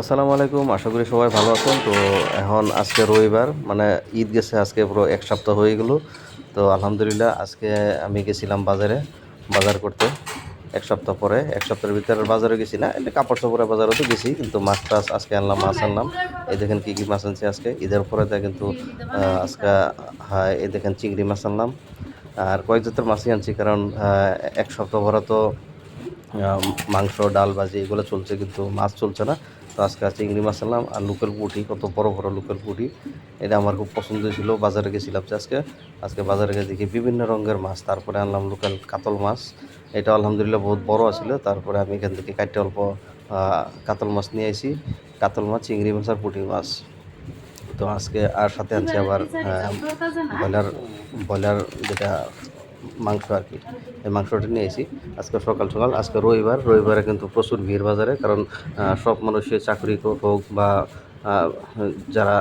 আসসালামু আলাইকুম, আশা করি সবাই ভালো আছেন। তো এখন আজকে রবিবার মানে ঈদ গেছে, আজকে পুরো এক সপ্তাহ হয়ে গেল। তো আলহামদুলিল্লাহ, আজকে আমি গেছিলাম বাজারে, বাজার করতে। এক সপ্তাহ পরে, এক সপ্তাহের ভিতরে বাজারে গেছি না এটা কাপড় চাপড়ের বাজারও তো গেছি, কিন্তু মাছ টাছ আজকে আনলাম, মাছ আনলাম। এই দেখেন কী কী মাছ আনছি আজকে। ঈদের পরে তা কিন্তু আজকে হ্যাঁ এই দেখেন চিংড়ি মাছ আনলাম। আর কয়েক জাতের মাছই আনছি, কারণ এক সপ্তাহ ভরা তো মাংস, ডাল, ভাজি, এগুলো চলছে, কিন্তু মাছ চলছে না। তো আজকে চিংড়ি মাছ আনলাম আর লোকেল পুঁটি, কত বড় বড় লোকেল পুঁটি। এটা আমার খুব পছন্দ ছিল বাজারে গেছিলাম আজকে। আজকে বাজারে গিয়ে দেখি বিভিন্ন রঙের মাছ, তারপরে আনলাম লোকাল কাতল মাছ। এটা আলহামদুলিল্লাহ বহুত বড় আছিল, তারপরে আমি এখান থেকে কাটতে অল্প কাতল মাছ নিয়ে আসি কাতল মাছ, চিংড়ি মাছ আর পুঁটি মাছ। তো আজকে আর সাথে আনছি আবার ব্রয়লার ব্রয়লার যেটা মাংস আর কি। এই মাংসটা নিয়ে এসি আজকে সকাল সকাল, আজকে রবিবার। রবিবারে কিন্তু প্রচুর ভিড় বাজারে, কারণ সব মানুষের চাকরি হোক বা যারা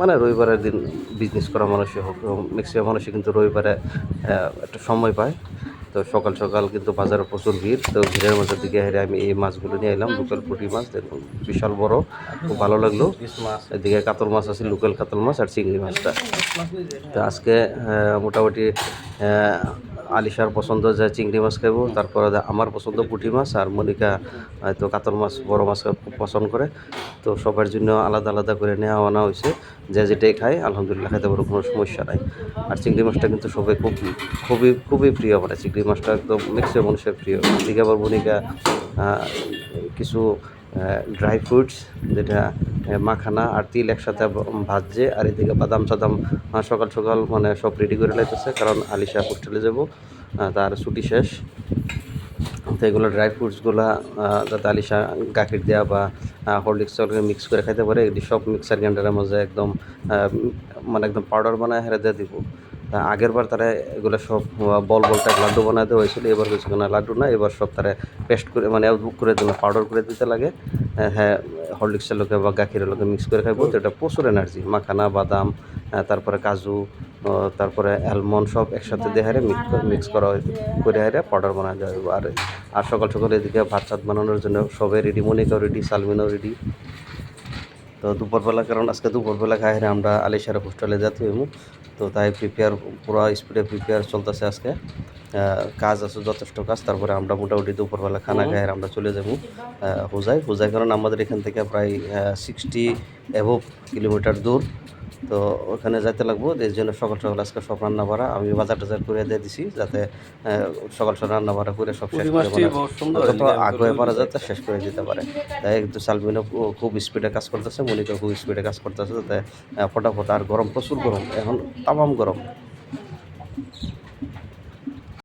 মানে রবিবারের দিন বিজনেস করা মানুষই হোক ম্যাক্সিমাম মানুষই কিন্তু রবিবারে একটা সময় পায়। তো সকাল সকাল কিন্তু বাজারে প্রচুর ভিড়, তো ভিড়ের মাঝের দিকে হেরে আমি এই মাছগুলো নিয়ে এলাম, লোকাল পুঁটি মাছ, দেখুন, বিশাল বড়, খুব ভালো লাগল। এদিকে কাতল মাছ আছে, লোকাল কাতল মাছ আর চিংড়ি মাছটা। তো আজকে মোটামুটি আলিশার পছন্দ যে চিংড়ি মাছ খাইব, তারপরে আমার পছন্দ পুঁটি মাছ আর মনিকা হয়তো কাতল মাছ, বড় মাছ খুব পছন্দ করে। তো সবার জন্য আলাদা আলাদা করে নেওয়া আনা হয়েছে। যে যেটাই খায়, আলহামদুলিল্লাহ খাইতে পারো কোনো সমস্যা নাই। আর চিংড়ি মাছটা কিন্তু সবাই খুব, খুবই খুবই প্রিয় মানে। চিংড়ি মাছটা একদম ম্যাক্সিমাম মানুষের প্রিয়। এদিকে আবার মনিকা কিছু ড্রাই ফ্রুটস যেটা মাখানা আর তিল একসাথে ভাজছে। আর এদিকে বাদাম সাদাম সকাল সকাল মানে সব রেডি করে লাইতেছে, কারণ আলিশা হোস্টেলে যাব তার ছুটি শেষ। তো এগুলো ড্রাই ফ্রুটসগুলো যাতে আলিশা গাখির দেওয়া বা হরলিক্স মিক্স করে খাইতে পারে, এগুলি সব মিক্সার গ্রাইন্ডারের মধ্যে একদম মানে একদম পাউডার বানায় হেরে দিয়ে দিব। তা আগের বার তারা এগুলো সব বল বল টাইপ লাড্ডু বানাতে হয়েছিল, এবার হয়েছে না লাড্ডু না, এবার সব তারা পেস্ট করে মানে বুক করে দিলে পাউডার করে দিতে লাগে। হ্যাঁ হরলিক্সের লোকে বা গাখিরের লোকে মিক্স করে খাইবো তো এটা প্রচুর এনার্জি মাখানা, বাদাম তারপরে কাজু তারপরে অ্যালমন্ড সব একসাথে দিয়ে হারে মিক্স করা হয়, করে হারে পাউডার বানানো যায় আর আর সকাল সকাল এদিকে ভাত চাত বানানোর জন্য সবাই রেডি মনিকাও রেডি সালমিনও রেডি তো দুপুরবেলা কারণ আজকে দুপুরবেলা খাই আমরা আলিশার হোস্টেলে যেতে হইব। তো তাই প্রিপেয়ার পুরো স্পিডে প্রিপেয়ার চলতেছে আজকে। কাজ আছে যথেষ্ট কাজ। তারপরে আমরা মোটামুটি দুপুরবেলা খানা খাই আমরা চলে যাব হুজাই। হুজাই কারণ আমাদের এখান থেকে প্রায় সিক্সটি অ্যাভোভ কিলোমিটার দূর। তো ওখানে যাইতে লাগবো। এর জন্য সকাল সকাল আজকে সব রান্না বাড়া আমি বাজার টাজার করে দিয়ে দিছি যাতে সকাল সকাল রান্না বাড়া করে সব শেষ করে যত আগ্রহে পারা যাতে শেষ করে দিতে পারে। তাই কিন্তু সালমিনও খুব স্পিডে কাজ করতেছে মনিকা খুব স্পিডে কাজ করতেছে যাতে ফটাফট আর গরম প্রচুর গরম। এখন তামাম গরম।